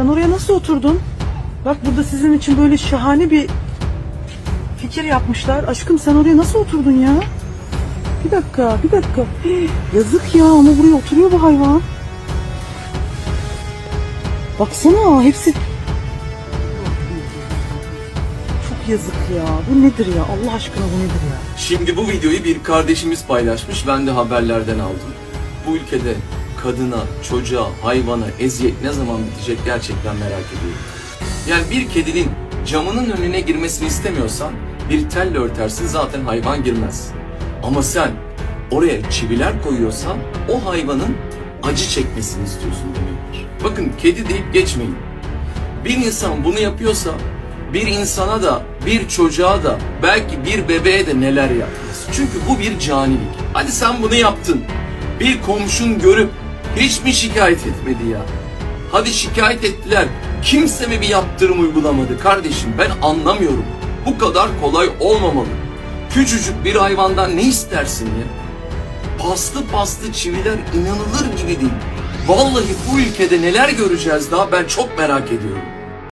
Sen oraya nasıl oturdun? Bak burada sizin için böyle şahane bir fikir yapmışlar. Aşkım sen oraya nasıl oturdun ya? Bir dakika, bir dakika. Yazık ya ama buraya oturuyor bu hayvan. Baksana hepsi... Çok yazık ya. Bu nedir ya? Allah aşkına bu nedir ya? Şimdi bu videoyu bir kardeşimiz paylaşmış. Ben de haberlerden aldım. Bu ülkede kadına, çocuğa, hayvana eziyet ne zaman bitecek gerçekten merak ediyorum. Yani bir kedinin camının önüne girmesini istemiyorsan bir telle örtersin zaten hayvan girmez. Ama sen oraya çiviler koyuyorsan o hayvanın acı çekmesini istiyorsun demektir. Bakın kedi deyip geçmeyin. Bir insan bunu yapıyorsa bir insana da bir çocuğa da belki bir bebeğe de neler yapmaz. Çünkü bu bir canilik. Hadi sen bunu yaptın. Bir komşun görüp hiç mi şikayet etmedi ya? Hadi şikayet ettiler. Kimse mi bir yaptırım uygulamadı kardeşim? Ben anlamıyorum. Bu kadar kolay olmamalı. Küçücük bir hayvandan ne istersin ya? Paslı paslı çiviler inanılır gibi değil. Vallahi bu ülkede neler göreceğiz daha ben çok merak ediyorum.